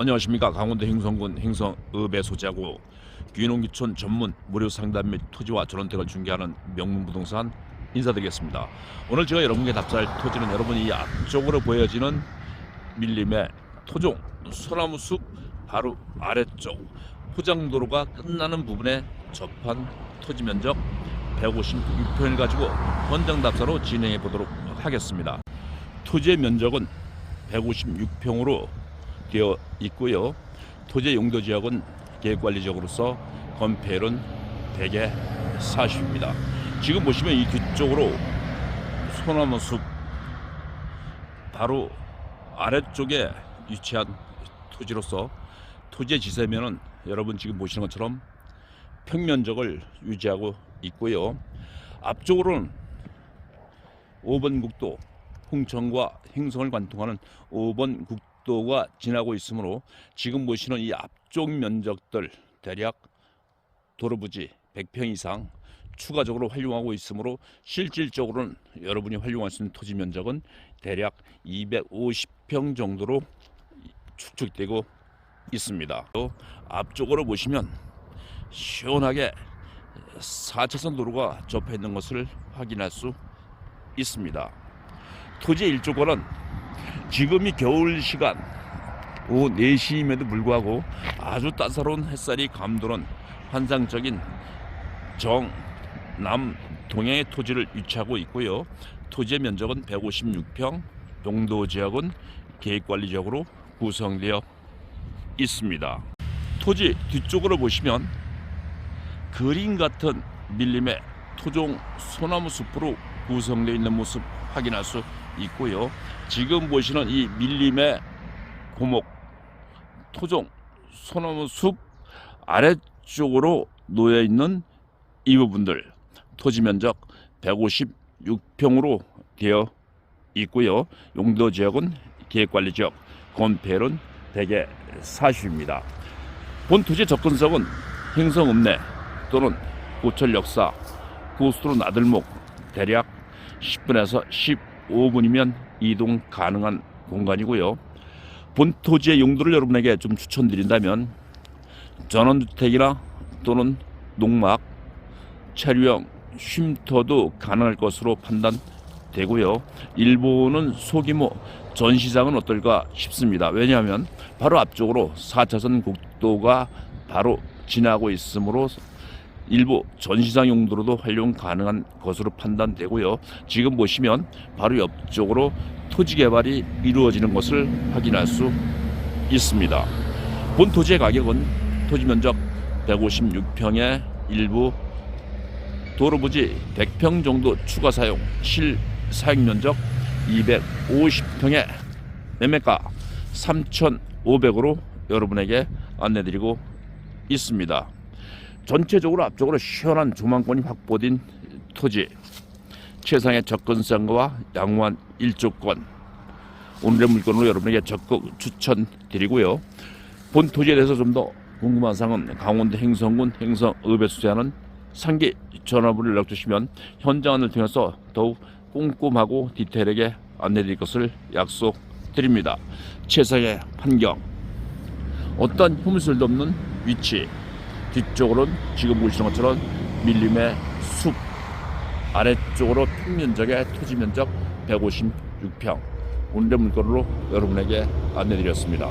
안녕하십니까 강원도 행성군 행성읍에 소재하고 귀농귀촌 전문 무료 상담 및 토지와 전원택을 중개하는 명문부동산 인사드리겠습니다. 오늘 제가 여러분께 답사할 토지는 여러분이 앞쪽으로 보여지는 밀림의 토종 소나무 숲 바로 아래쪽 포장도로가 끝나는 부분에 접한 토지 면적 156평을 가지고 현장 답사로 진행해 보도록 하겠습니다. 토지의 면적은 156평으로 되어 있고요. 토지 용도 지역은 계획관리적으로서 건폐율은 대개 40입니다. 지금 보시면 이 뒤쪽으로 소나무 숲 바로 아래쪽에 위치한 토지로서 토지의 지세면은 여러분 지금 보시는 것처럼 평면적을 유지하고 있고요. 앞쪽으로는 5번 국도 홍천과 행성을 관통하는 5번 국도 가 지나고 있으므로 지금 보시는 이 앞쪽 면적들 대략 도로 부지 100평 이상 추가적으로 활용하고 있으므로 실질적으로는 여러분이 활용할 수 있는 토지 면적은 대략 250평 정도로 축적되고 있습니다. 또 앞쪽으로 보시면 시원하게 4차선 도로가 접해 있는 것을 확인할 수 있습니다. 토지의 일조권은 지금이 겨울 시간 오후 4시임에도 불구하고 아주 따사로운 햇살이 감도는 환상적인 정남 동해의 토지를 위치하고 있고요. 토지의 면적은 156평, 용도 지역은 계획관리적으로 구성되어 있습니다. 토지 뒤쪽으로 보시면 그림 같은 밀림의 토종 소나무 숲으로 구성되어 있는 모습 확인할 수 있고요. 지금 보시는 이 밀림의 고목 토종 소나무 숲 아래쪽으로 놓여 있는 이 부분들 토지 면적 156평으로 되어 있고요. 용도 지역은 계획관리 지역, 건폐율은 대개 40입니다. 본 토지 접근성은 행성 읍내 또는 고철 역사, 고수로 나들목 대략 10분에서 15분이면 이동 가능한 공간이고요. 본 토지의 용도를 여러분에게 좀 추천드린다면 전원주택이나 또는 농막, 체류형 쉼터도 가능할 것으로 판단되고요. 일본은 소규모 전시장은 어떨까 싶습니다. 왜냐하면 바로 앞쪽으로 4차선 국도가 바로 지나고 있으므로 일부 전시장 용도로도 활용 가능한 것으로 판단되고요. 지금 보시면 바로 옆쪽으로 토지 개발이 이루어지는 것을 확인할 수 있습니다. 본 토지의 가격은 토지 면적 156평의 일부 도로 부지 100평 정도 추가 사용 실 사용 면적 250평의 매매가 3,500으로 여러분에게 안내드리고 있습니다. 전체적으로 앞쪽으로 시원한 조망권이 확보된 토지 최상의 접근성과 양호한 일조권 오늘의 물건으로 여러분에게 적극 추천드리고요. 본 토지에 대해서 좀 더 궁금한 사항은 강원도 행성군 행성읍에 수재하는 상기 전화번호를 연락 주시면 현장을 통해서 더욱 꼼꼼하고 디테일하게 안내드릴 것을 약속드립니다. 최상의 환경, 어떤 흠술도 없는 위치, 뒤쪽으로는 지금 보시는 것처럼 밀림의 숲, 아래쪽으로 평면적의 토지 면적 156평. 오늘의 물건으로 여러분에게 안내드렸습니다.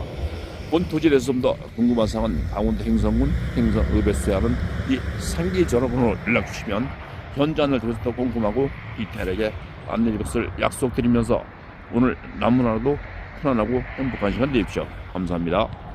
본 토지에 대해서 좀 더 궁금한 사항은 강원도 행성군 행성읍에 수하는 이 상기 전화번호를 연락 주시면 현장을 통해서 더 꼼꼼하고 디테일하게 안내드릴 것을 약속드리면서 오늘 하루도 편안하고 행복한 시간 되십시오. 감사합니다.